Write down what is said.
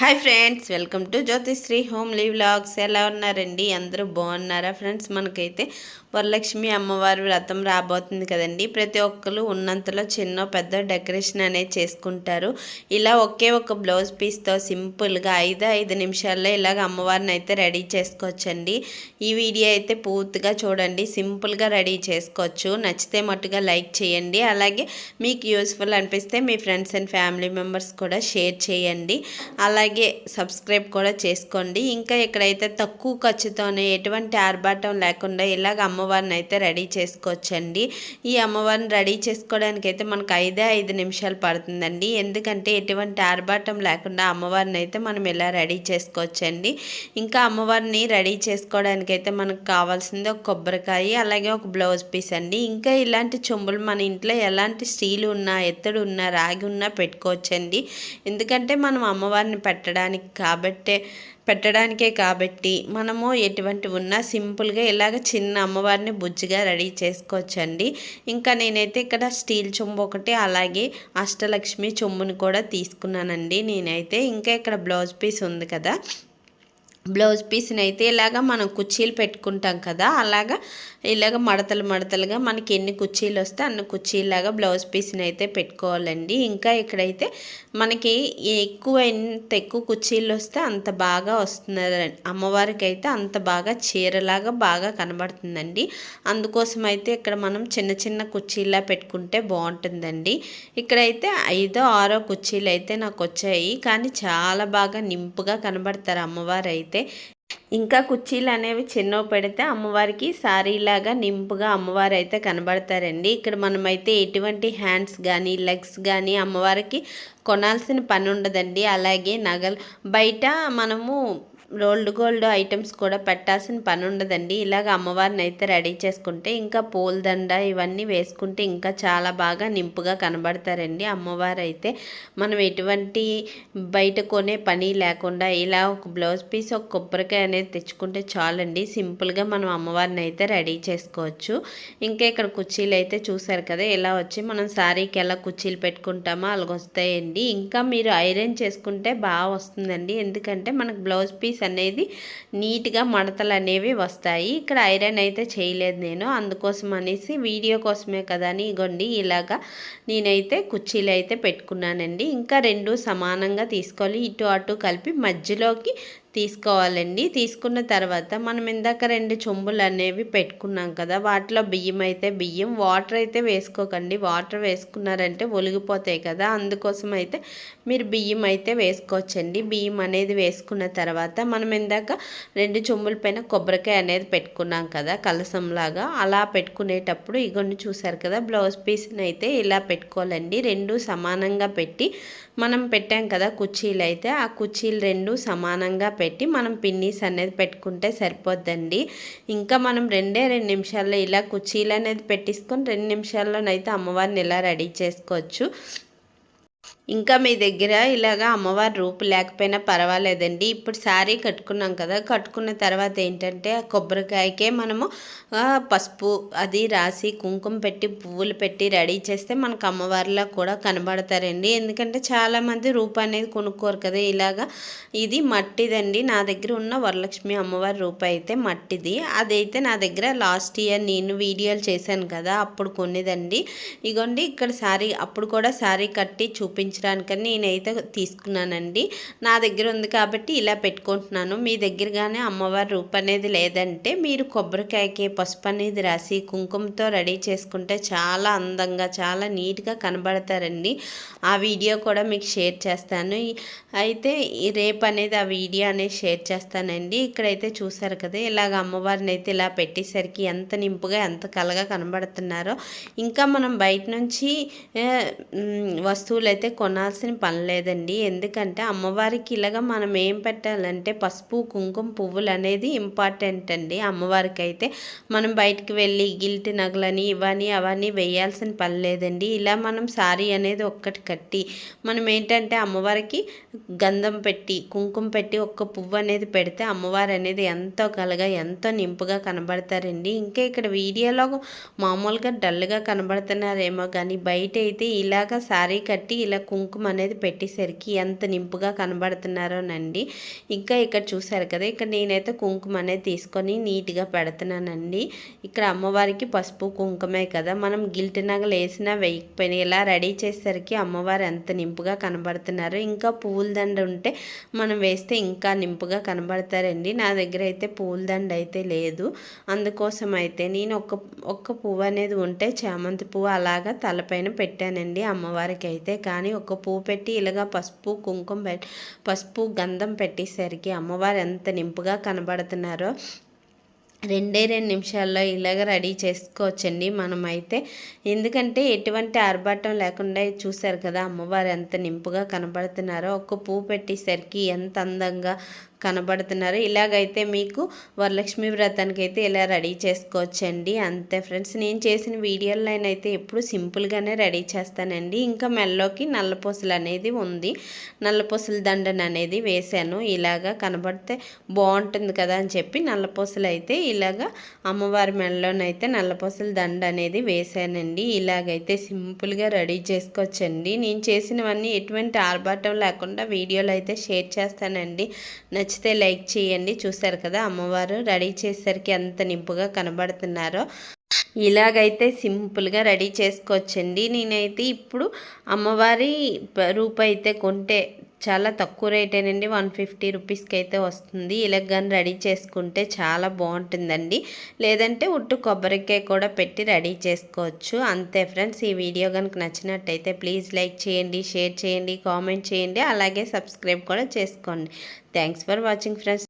Hi friends welcome to Jyotishri home live vlogs. ఎలా ఉన్నారండి? అందరూ బాగున్నారా ఫ్రెండ్స్? మనకైతే వరలక్ష్మి అమ్మవారి వ్రతం రాబోతుంది కదండి. ప్రతి ఒక్కరు ఉన్నంతలో చిన్న పెద్ద డెకరేషన్ అనేది చేసుకుంటారు. ఇలా ఒకే ఒక బ్లౌజ్ పీస్తో సింపుల్గా ఐదు ఐదు నిమిషాల్లో ఇలాగ అమ్మవారిని అయితే రెడీ చేసుకోవచ్చండి. ఈ వీడియో అయితే పూర్తిగా చూడండి. సింపుల్గా రెడీ చేసుకోవచ్చు. నచ్చితే మట్టుగా లైక్ చేయండి. అలాగే మీకు యూస్ఫుల్ అనిపిస్తే మీ ఫ్రెండ్స్ అండ్ ఫ్యామిలీ మెంబర్స్ కూడా షేర్ చేయండి. అలాగే సబ్స్క్రైబ్ కూడా చేసుకోండి. ఇంకా ఇక్కడైతే తక్కువ ఖర్చుతోనే ఎటువంటి ఆర్భాటం లేకుండా ఇలాగ అమ్మవారిని అయితే రెడీ చేసుకోవచ్చండి. ఈ అమ్మవారిని రెడీ చేసుకోవడానికి అయితే మనకు ఐదే ఐదు నిమిషాలు పడుతుందండి. ఎందుకంటే ఎటువంటి ఆర్భాటం లేకుండా అమ్మవారిని అయితే మనం ఇలా రెడీ చేసుకోవచ్చండి. ఇంకా అమ్మవారిని రెడీ చేసుకోవడానికి అయితే మనకు కావాల్సింది ఒక కొబ్బరికాయ అలాగే ఒక బ్లౌజ్ పీస్ అండి. ఇంకా ఇలాంటి చెంబులు మన ఇంట్లో ఎలాంటి స్టీల్ ఉన్నా ఎత్తడు ఉన్నా రాగి ఉన్నా పెట్టుకోవచ్చండి. ఎందుకంటే మనం అమ్మవారిని పెట్టడానికి కాబట్టే పెట్టడానికే కాబట్టి మనము ఎటువంటి ఉన్నా సింపుల్గా ఇలాగ చిన్న అమ్మవారిని బుజ్జిగా రెడీ చేసుకోవచ్చండి. ఇంకా నేనైతే ఇక్కడ స్టీల్ చెంబు ఒకటి అలాగే అష్టలక్ష్మి చెంబుని కూడా తీసుకున్నానండి. నేనైతే ఇంకా ఇక్కడ బ్లౌజ్ పీస్ ఉంది కదా బ్లౌజ్ పీస్ని అయితే ఇలాగ మనం కుర్చీలు పెట్టుకుంటాం కదా అలాగా ఇలాగ మడతలు మడతలుగా మనకి ఎన్ని కుర్చీలు వస్తే అన్ని కుర్చీలాగా బ్లౌజ్ పీస్ని అయితే పెట్టుకోవాలండి. ఇంకా ఇక్కడైతే మనకి ఎక్కువ ఎంత ఎక్కువ కుర్చీలు వస్తే అంత బాగా వస్తుంది అమ్మవారికి అయితే అంత బాగా చీరలాగా బాగా కనబడుతుందండి. అందుకోసం అయితే ఇక్కడ మనం చిన్న చిన్న కుర్చీలా పెట్టుకుంటే బాగుంటుందండి. ఇక్కడైతే ఐదో ఆరో కుర్చీలు అయితే నాకు వచ్చాయి. కానీ చాలా బాగా నింపుగా కనబడతారు అమ్మవారు అయితే ఇంకా కుర్చీలు అనేవి చిన్నవి పెడితే అమ్మవారికి సారీలాగా నింపుగా అమ్మవారు అయితే కనబడతారండి. ఇక్కడ మనమైతే ఎటువంటి హ్యాండ్స్ కానీ లెగ్స్ కానీ అమ్మవారికి కొనాల్సిన పని ఉండదండి అలాగే నగలు బయట మనము రోల్డ్ గోల్డ్ ఐటమ్స్ కూడా పెట్టాల్సిన పని ఉండదండి ఇలాగ అమ్మవారిని అయితే రెడీ చేసుకుంటే ఇంకా పూలదండ ఇవన్నీ వేసుకుంటే ఇంకా చాలా బాగా నింపుగా కనబడతారండి అమ్మవారు అయితే మనం ఎటువంటి బయట కొనే పని లేకుండా ఇలా ఒక బ్లౌజ్ పీస్ ఒక కొబ్బరికాయ అనేది తెచ్చుకుంటే చాలండి. సింపుల్గా మనం అమ్మవారిని అయితే రెడీ చేసుకోవచ్చు. ఇంకా ఇక్కడ కుర్చీలు అయితే చూసారు కదా ఇలా వచ్చి మనం శారీకి ఎలా కుర్చీలు పెట్టుకుంటామో అలాగొస్తాయండి. ఇంకా మీరు ఐరన్ చేసుకుంటే బాగా వస్తుందండి. ఎందుకంటే మనకు బ్లౌజ్ పీస్ అనేది నీట్గా మడతలు అనేవి వస్తాయి. ఇక్కడ ఐరన్ అయితే చేయలేదు నేను. అందుకోసం అనేసి వీడియో కోసమే కదా అని ఇగోండి ఇలాగా నేనైతే కుర్చీలు అయితే పెట్టుకున్నానండి. ఇంకా రెండు సమానంగా తీసుకోవాలి. ఇటు అటు కలిపి మధ్యలోకి తీసుకోవాలండి. తీసుకున్న తర్వాత మనం ఇందాక రెండు చెంబులు అనేవి పెట్టుకున్నాం కదా వాటిలో బియ్యం అయితే బియ్యం వాటర్ అయితే వేసుకోకండి. వాటర్ వేసుకున్నారంటే ఒలిగిపోతాయి కదా అందుకోసం అయితే మీరు బియ్యం అయితే వేసుకోవచ్చండి. బియ్యం అనేది వేసుకున్న తర్వాత మనం ఇందాక రెండు చెంబుల పైన కొబ్బరికాయ అనేది పెట్టుకున్నాం కదా కలసంలాగా. అలా పెట్టుకునేటప్పుడు ఇగొని చూసారు కదా బ్లౌజ్ పీస్ని అయితే ఇలా పెట్టుకోవాలండి. రెండు సమానంగా పెట్టి మనం పెట్టాం కదా కుర్చీలు అయితే ఆ కుర్చీలు రెండు సమానంగా పెట్టి మనం పిన్నీస్ అనేది పెట్టుకుంటే సరిపోద్దండి. ఇంకా మనం రెండే రెండు నిమిషాల్లో ఇలా కుర్చీలు అనేది పెట్టించుకొని రెండు నిమిషాల్లోనైతే అమ్మవారిని ఇలా రెడీ చేసుకోవచ్చు. ఇంకా మీ దగ్గర ఇలాగా అమ్మవారి రూపు లేకపోయినా పర్వాలేదండి. ఇప్పుడు శారీ కట్టుకున్నాం కదా కట్టుకున్న తర్వాత ఏంటంటే కొబ్బరికాయకే మనము పసుపు అది రాసి కుంకుమ పెట్టి పువ్వులు పెట్టి రెడీ చేస్తే మనకు అమ్మవారిలా కూడా కనబడతారండి. ఎందుకంటే చాలామంది రూపు అనేది కొనుక్కోరు కదా. ఇలాగా ఇది మట్టిదండి. నా దగ్గర ఉన్న వరలక్ష్మి అమ్మవారి రూపు అయితే మట్టిది. అదైతే నా దగ్గర లాస్ట్ ఇయర్ నేను వీడియోలు చేశాను కదా అప్పుడు కొనేదండి ఇగోండి ఇక్కడ శారీ అప్పుడు కూడా శారీ కట్టి చూ చూపించడానికని నేనైతే తీసుకున్నానండి. నా దగ్గర ఉంది కాబట్టి ఇలా పెట్టుకుంటున్నాను. మీ దగ్గరగానే అమ్మవారి రూపు అనేది లేదంటే మీరు కొబ్బరికాయకి పసుపు అనేది రాసి కుంకుమతో రెడీ చేసుకుంటే చాలా అందంగా చాలా నీట్గా కనబడతారండి. ఆ వీడియో కూడా మీకు షేర్ చేస్తాను. అయితే రేపు అనేది ఆ వీడియో అనేది షేర్ చేస్తానండి. ఇక్కడైతే చూసారు కదా ఇలాగ అమ్మవారిని అయితే ఇలా పెట్టేసరికి ఎంత నింపుగా ఎంత కలగా కనబడుతున్నారో. ఇంకా మనం బయట నుంచి వస్తువులు అయితే కొనాల్సిన పని లేదండి. ఎందుకంటే అమ్మవారికి ఇలాగ మనం ఏం పెట్టాలంటే పసుపు కుంకుమ పువ్వులు అనేది ఇంపార్టెంట్ అండి. అమ్మవారికి అయితే మనం బయటికి వెళ్ళి గిల్టి నగలని ఇవని అవన్నీ వేయాల్సిన పని లేదండి. ఇలా మనం సారీ అనేది ఒక్కటి కట్టి మనం ఏంటంటే అమ్మవారికి గంధం పెట్టి కుంకుమ పెట్టి ఒక్క పువ్వు అనేది పెడితే అమ్మవారు అనేది ఎంతో కలగా ఎంతో నింపుగా కనబడతారండి. ఇంకా ఇక్కడ వీడియోలో మామూలుగా డల్గా కనబడుతున్నారేమో కానీ బయట అయితే ఇలాగ శారీ కట్టి ఇలా కుంకుమ అనేది పెట్టేసరికి ఎంత నింపుగా కనబడుతున్నారోనండి. ఇంకా ఇక్కడ చూసారు కదా ఇక్కడ నేనైతే కుంకుమ అనేది తీసుకొని నీట్గా పెడుతున్నానండి. ఇక్కడ అమ్మవారికి పసుపు కుంకుమే కదా మనం గిల్ట్ నగలు వేసినా వేయకపోయినా ఇలా రెడీ చేసేసరికి అమ్మవారు ఎంత నింపుగా కనబడుతున్నారు ఇంకా పూల దండ ఉంటే మనం వేస్తే ఇంకా నింపుగా కనబడతారండి. నా దగ్గర అయితే పూల దండ అయితే లేదు. అందుకోసం అయితే నేను ఒక ఒక్క పువ్వు అనేది ఉంటే చామంతి పువ్వు అలాగా తలపైన పెట్టానండి అమ్మవారికి అయితే కానీ కానీ ఒక పువ్వు పెట్టి ఇలాగా పసుపు కుంకుమ పసుపు గంధం పెట్టేసరికి అమ్మవారు ఎంత నింపుగా కనబడుతున్నారో రెండే రెండు నిమిషాల్లో ఇలాగ రెడీ చేసుకోవచ్చండి మనమైతే. ఎందుకంటే ఎటువంటి ఆర్భాటం లేకుండా చూశారు కదా అమ్మవారు ఎంత నింపుగా కనబడుతున్నారో. ఒక్క పువ్వు పెట్టేసరికి ఎంత అందంగా కనబడుతున్నారు. ఇలాగైతే మీకు వరలక్ష్మి వ్రతానికి అయితే ఇలా రెడీ చేసుకోవచ్చండి? అంతే ఫ్రెండ్స్ నేను చేసిన వీడియోలో అయితే ఎప్పుడు సింపుల్గానే రెడీ చేస్తానండి. ఇంకా మెల్లోకి నల్లపూసలు అనేది ఉంది. నల్లపూసల దండను అనేది వేశాను. ఇలాగా కనబడితే బాగుంటుంది కదా అని చెప్పి నల్లపూసలు అయితే ఇలాగా అమ్మవారి మెడలోనైతే నల్లపూసల దండ అనేది వేశానండి. ఇలాగైతే సింపుల్గా రెడీ చేసుకోవచ్చండి. నేను చేసినవన్నీ ఎటువంటి ఆర్భాటం లేకుండా వీడియోలు అయితే షేర్ చేస్తానండి. నచ్చితే లైక్ చేయండి. చూసారు కదా అమ్మవారు రెడీ చేసేసరికి ఎంత నింపుగా కనబడుతున్నారో. ఇలాగైతే సింపుల్గా రెడీ చేసుకోవచ్చండి. నేనైతే ఇప్పుడు అమ్మవారి రూపాయి అయితే కొంటే చాలా తక్కువ రేటేనండి వన్ ఫిఫ్టీ రూపీస్కి అయితే వస్తుంది. ఇలా కానీ రెడీ చేసుకుంటే చాలా బాగుంటుందండి. లేదంటే ఉట్టు కొబ్బరికాయ కూడా పెట్టి రెడీ చేసుకోవచ్చు. అంతే ఫ్రెండ్స్. ఈ వీడియో కనుక నచ్చినట్టయితే ప్లీజ్ లైక్ చేయండి షేర్ చేయండి కామెంట్ చేయండి. అలాగే సబ్స్క్రైబ్ కూడా చేసుకోండి. Thanks for watching friends.